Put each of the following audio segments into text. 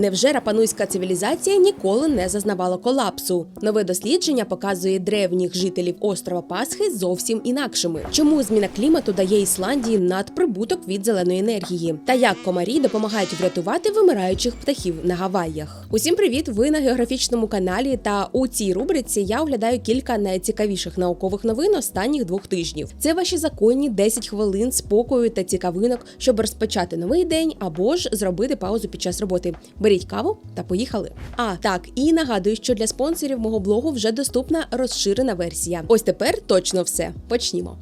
Невже рапануйська цивілізація ніколи не зазнавала колапсу? Нове дослідження показує древніх жителів острова Пасхи зовсім інакшими. Чому зміна клімату дає Ісландії надприбуток від зеленої енергії? Та як комарі допомагають врятувати вимираючих птахів на Гаваях? Усім привіт! Ви на географічному каналі. Та у цій рубриці я оглядаю кілька найцікавіших наукових новин останніх двох тижнів. Це ваші законні 10 хвилин спокою та цікавинок, щоб розпочати новий день або ж зробити паузу під час роботи. Беріть каву та поїхали. А так і нагадую, що для спонсорів мого блогу вже доступна розширена версія. Ось тепер точно все. Почнімо.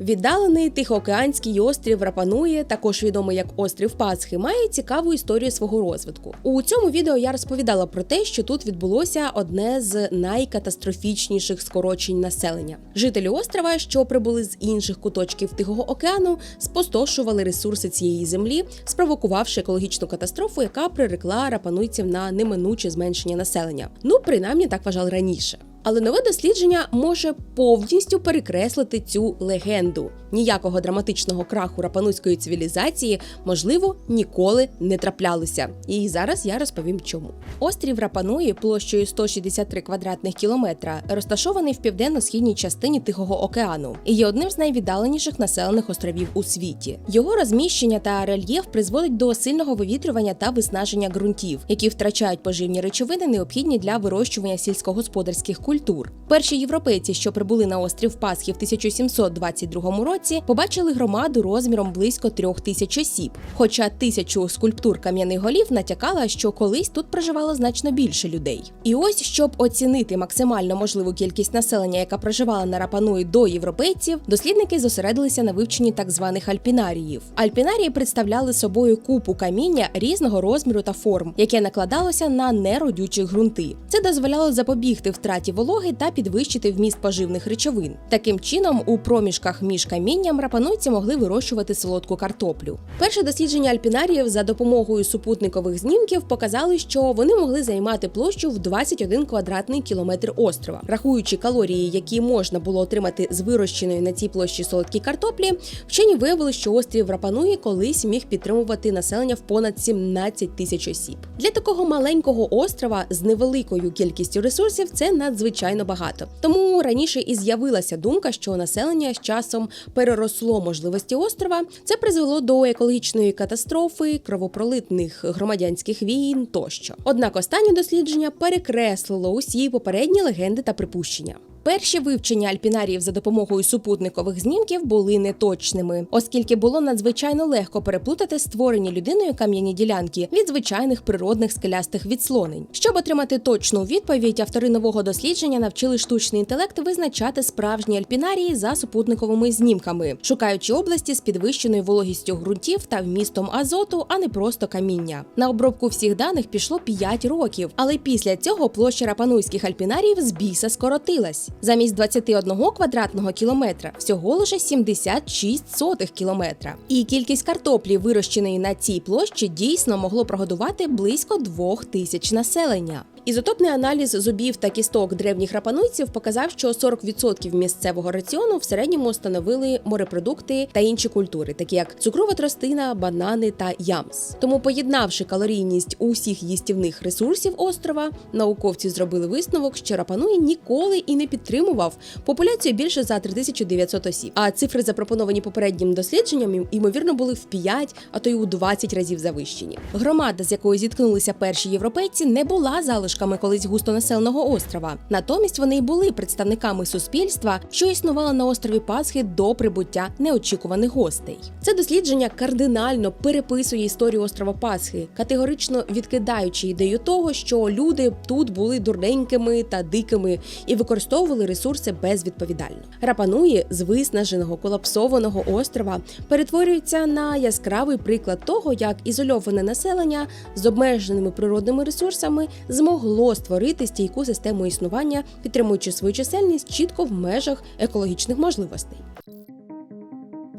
Віддалений Тихоокеанський острів Рапанує, також відомий як острів Пасхи, має цікаву історію свого розвитку. У цьому відео я розповідала про те, що тут відбулося одне з найкатастрофічніших скорочень населення. Жителі острова, що прибули з інших куточків Тихого океану, спустошували ресурси цієї землі, спровокувавши екологічну катастрофу, яка прирекла рапануйців на неминуче зменшення населення. Ну принаймні так вважали раніше. Але нове дослідження може повністю перекреслити цю легенду. Ніякого драматичного краху рапануської цивілізації, можливо, ніколи не траплялося. І зараз я розповім чому. Острів Рапануї площею 163 квадратних кілометра розташований в південно-східній частині Тихого океану і є одним з найвіддаленіших населених островів у світі. Його розміщення та рельєф призводить до сильного вивітрювання та виснаження ґрунтів, які втрачають поживні речовини, необхідні для вирощування сільськогосподарських культур. Перші європейці, що прибули на острів Пасхи в 1722 році, побачили громаду розміром близько трьох тисяч осіб. Хоча тисячу скульптур кам'яних голів натякала, що колись тут проживало значно більше людей. І ось, щоб оцінити максимально можливу кількість населення, яка проживала на Рапануї до європейців, дослідники зосередилися на вивченні так званих альпінаріїв. Альпінарії представляли собою купу каміння різного розміру та форм, яке накладалося на неродючі ґрунти. Це дозволяло запобігти втраті вологи та підвищити вміст поживних речовин. Таким чином, у проміжках між камінням рапануйці могли вирощувати солодку картоплю. Перше дослідження альпінаріїв за допомогою супутникових знімків показали, що вони могли займати площу в 21 квадратний кілометр острова. Рахуючи калорії, які можна було отримати з вирощеної на цій площі солодкій картоплі, вчені виявили, що острів Рапануї колись міг підтримувати населення в понад 17 тисяч осіб. Для такого маленького острова з невеликою кількістю ресурсів це надзвичайно багато. Тому раніше і з'явилася думка, що населення з часом переросло можливості острова. Це призвело до екологічної катастрофи, кровопролитних громадянських війн тощо. Однак останнє дослідження перекреслило усі попередні легенди та припущення. Перші вивчення альпінаріїв за допомогою супутникових знімків були неточними, оскільки було надзвичайно легко переплутати створені людиною кам'яні ділянки від звичайних природних скелястих відслонень. Щоб отримати точну відповідь, автори нового дослідження навчили штучний інтелект визначати справжні альпінарії за супутниковими знімками, шукаючи області з підвищеною вологістю ґрунтів та вмістом азоту, а не просто каміння. На обробку всіх даних пішло 5 років, але після цього площа рапануйських альпінаріїв з біса скоротилась. Замість 21 квадратного кілометра всього лише 76 сотих кілометра. І кількість картоплі, вирощеної на цій площі, дійсно могло прогодувати близько двох тисяч населення. Ізотопний аналіз зубів та кісток древніх рапануйців показав, що 40% місцевого раціону в середньому становили морепродукти та інші культури, такі як цукрова тростина, банани та ямс. Тому, поєднавши калорійність усіх їстівних ресурсів острова, науковці зробили висновок, що рапануї ніколи і не підтримував популяцію більше за 3900 осіб. А цифри, запропоновані попереднім дослідженням, ймовірно, були в 5, а то й у 20 разів завищені. Громада, з якою зіткнулися перші європейці, не була залишками колись густонаселеного острова. Натомість вони й були представниками суспільства, що існувало на острові Пасхи до прибуття неочікуваних гостей. Це дослідження кардинально переписує історію острова Пасхи, категорично відкидаючи ідею того, що люди тут були дурненькими та дикими і використовували ресурси безвідповідально. Рапануї з виснаженого колапсованого острова перетворюється на яскравий приклад того, як ізольоване населення з обмеженими природними ресурсами змогло створити стійку систему існування, підтримуючи свою чисельність чітко в межах екологічних можливостей.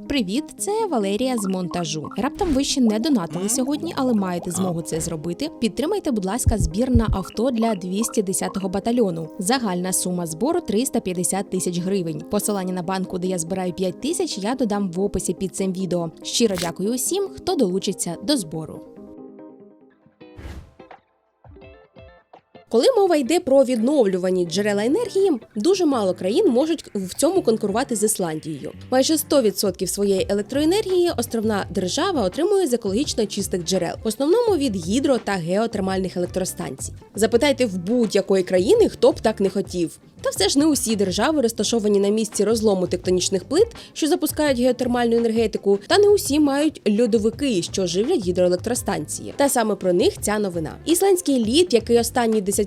Привіт, це Валерія з монтажу. Раптом ви ще не донатили сьогодні, але маєте змогу це зробити. Підтримайте, будь ласка, збір на авто для 210-го батальйону. Загальна сума збору 350 тисяч гривень. Посилання на банку, де я збираю 5 тисяч, я додам в описі під цим відео. Щиро дякую усім, хто долучиться до збору. Коли мова йде про відновлювані джерела енергії, дуже мало країн можуть в цьому конкурувати з Ісландією. Майже 100% своєї електроенергії островна держава отримує з екологічно чистих джерел, в основному від гідро та геотермальних електростанцій. Запитайте в будь-якої країни, хто б так не хотів. Та все ж не усі держави розташовані на місці розлому тектонічних плит, що запускають геотермальну енергетику, та не усі мають льодовики, що живлять гідроелектростанції. Та саме про них ця новина. Ісландський лід, який останні десятиліття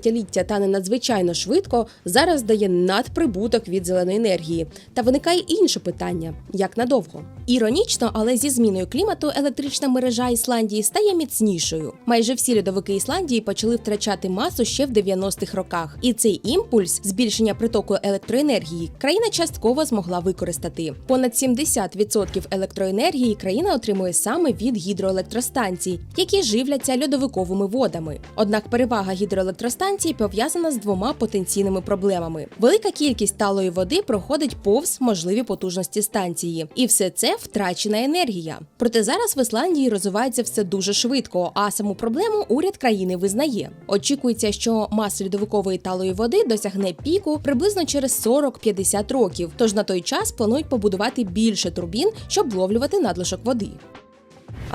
тане надзвичайно швидко, зараз дає надприбуток від зеленої енергії. Та виникає інше питання: як надовго? Іронічно, але зі зміною клімату електрична мережа Ісландії стає міцнішою. Майже всі льодовики Ісландії почали втрачати масу ще в 90-х роках, і цей імпульс збільшення притоку електроенергії країна частково змогла використати. Понад 70% електроенергії країна отримує саме від гідроелектростанцій, які живляться льодовиковими водами. Однак перевага гідроелектростанцій пов'язана з двома потенційними проблемами: велика кількість талої води проходить повз можливі потужності станції, і все це втрачена енергія. Проте зараз в Ісландії розвивається все дуже швидко, а саму проблему уряд країни визнає. Очікується, що маса льодовикової талої води досягне піку приблизно через 40-50 років. Тож на той час планують побудувати більше турбін, щоб вловлювати надлишок води.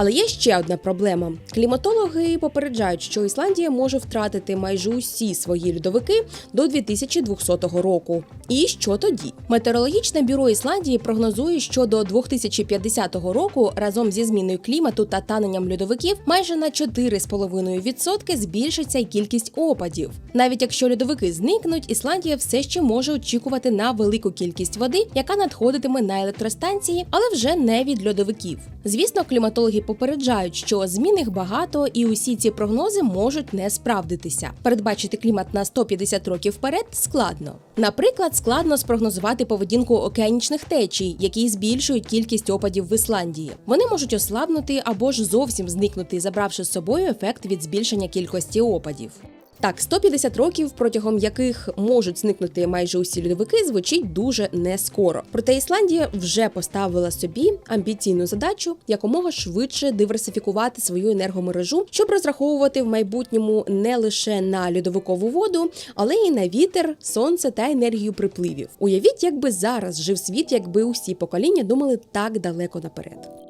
Але є ще одна проблема: кліматологи попереджають, що Ісландія може втратити майже усі свої льодовики до 2200 року. І що тоді? Метеорологічне бюро Ісландії прогнозує, що до 2050 року разом зі зміною клімату та таненням льодовиків майже на 4,5% збільшиться й кількість опадів. Навіть якщо льодовики зникнуть, Ісландія все ще може очікувати на велику кількість води, яка надходитиме на електростанції, але вже не від льодовиків. Звісно, кліматологи попереджають, що змін їх багато, і усі ці прогнози можуть не справдитися. Передбачити клімат на 150 років вперед складно. Наприклад, складно спрогнозувати поведінку океанічних течій, які збільшують кількість опадів в Ісландії. Вони можуть ослабнути або ж зовсім зникнути, забравши з собою ефект від збільшення кількості опадів. Так, 150 років, протягом яких можуть зникнути майже усі льодовики, звучить дуже не скоро. Проте Ісландія вже поставила собі амбіційну задачу якомога швидше диверсифікувати свою енергомережу, щоб розраховувати в майбутньому не лише на льодовикову воду, але й на вітер, сонце та енергію припливів. Уявіть, якби зараз жив світ, якби усі покоління думали так далеко наперед.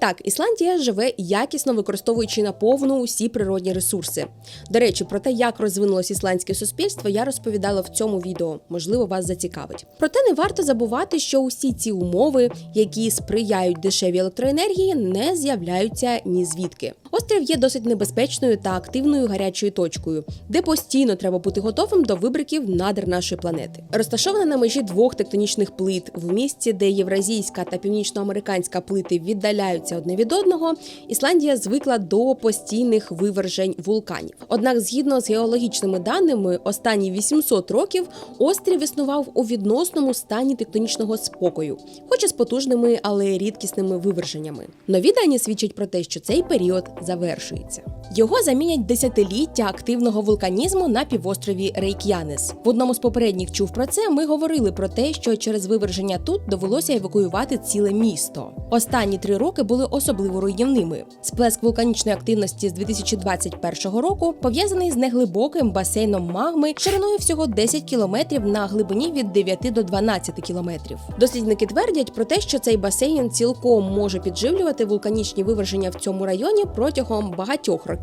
Так, Ісландія живе якісно використовуючи наповну усі природні ресурси. До речі, про те, як розвинулось ісландське суспільство, я розповідала в цьому відео. Можливо, вас зацікавить. Проте не варто забувати, що усі ці умови, які сприяють дешевій електроенергії, не з'являються ні звідки. Острів є досить небезпечною та активною гарячою точкою, де постійно треба бути готовим до вибриків надр нашої планети. Розташована на межі двох тектонічних плит в місці, де євразійська та північноамериканська плити віддаляються одне від одного. Ісландія звикла до постійних вивержень вулканів. Однак, згідно з геологічними даними, останні 800 років острів існував у відносному стані тектонічного спокою, хоч і з потужними, але рідкісними виверженнями. Нові дані свідчать про те, що цей період завершується. Його замінять десятиліття активного вулканізму на півострові Рейк'янес. В одному з попередніх чув про це. Ми говорили про те, що через виверження тут довелося евакуювати ціле місто. Останні три роки були особливо руйнівними. Сплеск вулканічної активності з 2021 року пов'язаний з неглибоким басейном магми шириною всього 10 кілометрів на глибині від 9 до 12 кілометрів. Дослідники твердять про те, що цей басейн цілком може підживлювати вулканічні виверження в цьому районі протягом багатьох років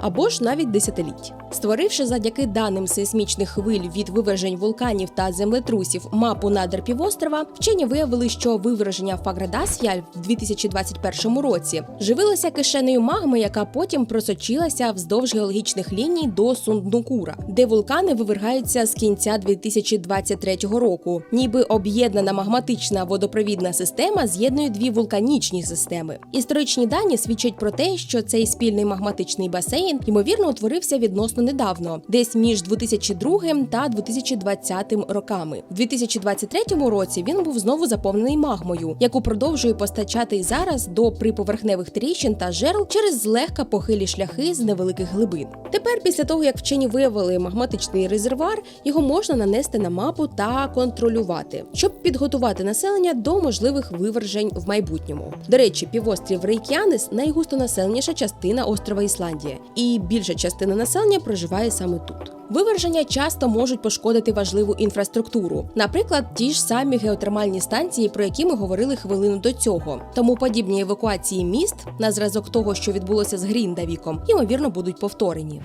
або ж навіть десятиліть. Створивши завдяки даним сейсмічних хвиль від вивержень вулканів та землетрусів мапу надр півострова, вчені виявили, що виверження Фаградас'яль в 2021 році живилося кишенею магми, яка потім просочилася вздовж геологічних ліній до Сунднукура, де вулкани вивергаються з кінця 2023 року. Ніби об'єднана магматична водопровідна система з'єднує дві вулканічні системи. Історичні дані свідчать про те, що цей спільний магматичний басейн ймовірно утворився відносно недавно, десь між 2002 та 2020 роками. В 2023 році він був знову заповнений магмою, яку продовжує постачати й зараз до приповерхневих тріщин та жерл через злегка похилі шляхи з невеликих глибин. Тепер, після того як вчені виявили магматичний резервуар, його можна нанести на мапу та контролювати, щоб підготувати населення до можливих вивержень в майбутньому. До речі, півострів Рейкянес найгустонаселеніша частина острова Ісландія, і більша частина населення проживає саме тут. Виверження часто можуть пошкодити важливу інфраструктуру, наприклад, ті ж самі геотермальні станції, про які ми говорили хвилину до цього. Тому подібні евакуації міст на зразок того, що відбулося з Гріндавіком, ймовірно, будуть повторені.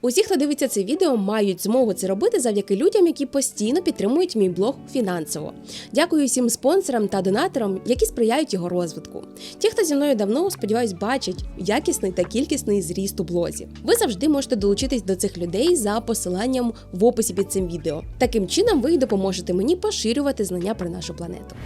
Усі, хто дивиться це відео, мають змогу це робити завдяки людям, які постійно підтримують мій блог фінансово. Дякую всім спонсорам та донаторам, які сприяють його розвитку. Ті, хто зі мною давно, сподіваюсь, бачать якісний та кількісний зріст у блозі. Ви завжди можете долучитись до цих людей за посиланням в описі під цим відео. Таким чином, ви допоможете мені поширювати знання про нашу планету.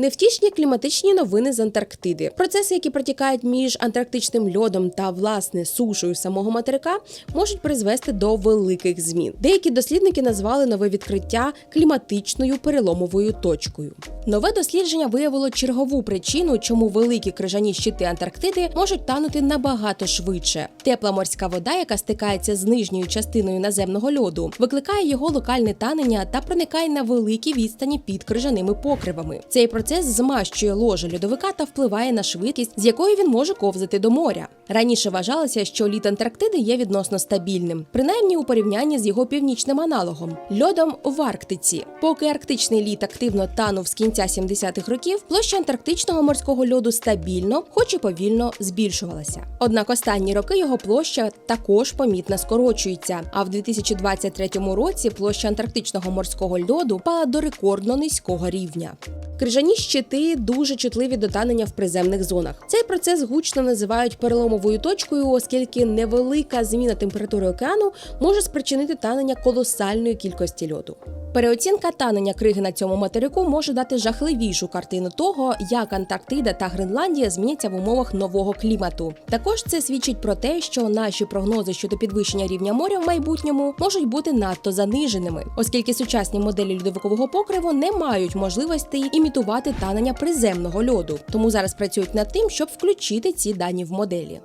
Невтішні кліматичні новини з Антарктиди. Процеси, які протікають між антарктичним льодом та власне сушою самого материка, можуть призвести до великих змін. Деякі дослідники назвали нове відкриття кліматичною переломовою точкою. Нове дослідження виявило чергову причину, чому великі крижані щити Антарктиди можуть танути набагато швидше. Тепла морська вода, яка стикається з нижньою частиною наземного льоду, викликає його локальне танення та проникає на великі відстані під крижаними покривами. Цей процес змащує ложе льодовика та впливає на швидкість, з якою він може ковзати до моря. Раніше вважалося, що лід Антарктиди є відносно стабільним, принаймні у порівнянні з його північним аналогом льодом в Арктиці. Поки арктичний лід активно танув з кінця 70-х років, площа антарктичного морського льоду стабільно, хоч і повільно збільшувалася. Однак останні роки його площа також помітно скорочується. А в 2023 році площа антарктичного морського льоду впала до рекордно низького рівня. Крижані щити дуже чутливі до танення в приземних зонах. Цей процес гучно називають переломовою точкою, оскільки невелика зміна температури океану може спричинити танення колосальної кількості льоду. Переоцінка танення криги на цьому материку може дати жахливішу картину того, як Антарктида та Гренландія зміняться в умовах нового клімату. Також це свідчить про те, що наші прогнози щодо підвищення рівня моря в майбутньому можуть бути надто заниженими, оскільки сучасні моделі льодовикового покриву не мають можливості імітувати танення приземного льоду. Тому зараз працюють над тим, щоб включити ці дані в моделі.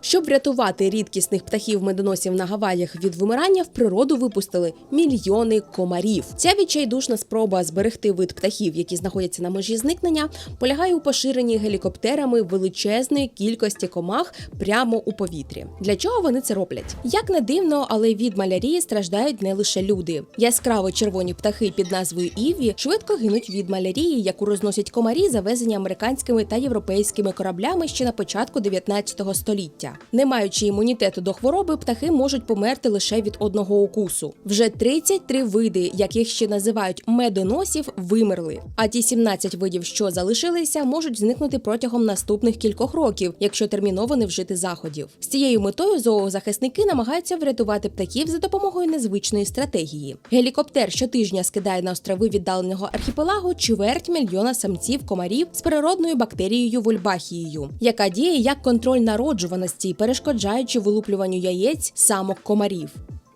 Щоб врятувати рідкісних птахів медоносів на Гаваях від вимирання, в природу випустили мільйони комарів. Ця відчайдушна спроба зберегти вид птахів, які знаходяться на межі зникнення, полягає у поширенні гелікоптерами величезної кількості комах прямо у повітрі. Для чого вони це роблять? Як не дивно, але від малярії страждають не лише люди. Яскраво червоні птахи під назвою Іві швидко гинуть від малярії, яку розносять комарі, завезені американськими та європейськими кораблями ще на початку 19 століття. Не маючи імунітету до хвороби, птахи можуть померти лише від одного укусу. Вже 33 види, яких ще називають медоносів, вимерли. А ті 17 видів, що залишилися, можуть зникнути протягом наступних кількох років, якщо терміново не вжити заходів. З цією метою зоозахисники намагаються врятувати птахів за допомогою незвичної стратегії. Гелікоптер щотижня скидає на острови віддаленого архіпелагу чверть мільйона самців комарів з природною бактерією вольбахією, яка діє як контроль народжуваності, перешкоджаючи вилуплюванню яєць самок комарів.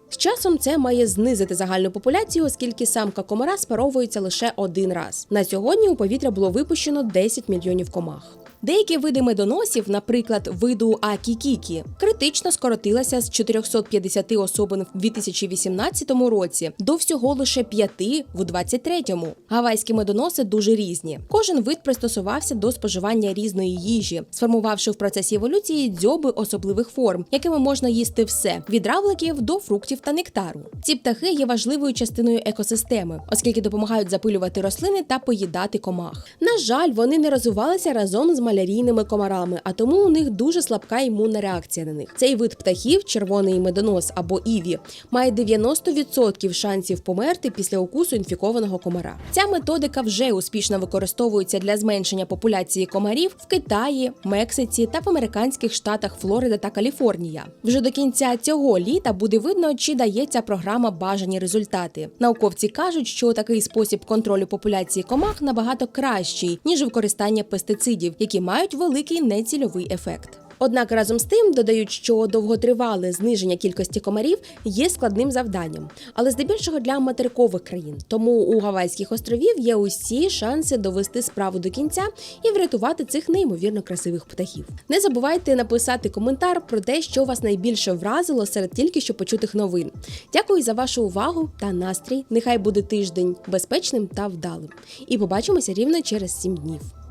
З часом це має знизити загальну популяцію, оскільки самка комара спаровується лише один раз. На сьогодні у повітря було випущено 10 мільйонів комах. Деякі види медоносів, наприклад, виду Акікікі, критично скоротилася з 450 особин в 2018 році до всього лише 5 в 23-му. Гавайські медоноси дуже різні. Кожен вид пристосувався до споживання різної їжі, сформувавши в процесі еволюції дзьоби особливих форм, якими можна їсти все від равликів до фруктів та нектару. Ці птахи є важливою частиною екосистеми, оскільки допомагають запилювати рослини та поїдати комах. На жаль, вони не розвивалися разом з малярійними комарами, а тому у них дуже слабка імунна реакція на них. Цей вид птахів, червоний медонос або іві, має 90% шансів померти після укусу інфікованого комара. Ця методика вже успішно використовується для зменшення популяції комарів в Китаї, Мексиці та в американських штатах Флорида та Каліфорнія. Вже до кінця цього літа буде видно, чи дає ця програма бажані результати. Науковці кажуть, що такий спосіб контролю популяції комах набагато кращий ніж використання пестицидів, які мають великий нецільовий ефект. Однак разом з тим додають, що довготривале зниження кількості комарів є складним завданням, але здебільшого для материкових країн. Тому у Гавайських островів є усі шанси довести справу до кінця і врятувати цих неймовірно красивих птахів. Не забувайте написати коментар про те, що вас найбільше вразило серед тільки що почутих новин. Дякую за вашу увагу та настрій. Нехай буде тиждень безпечним та вдалим. І побачимося рівно через 7 днів.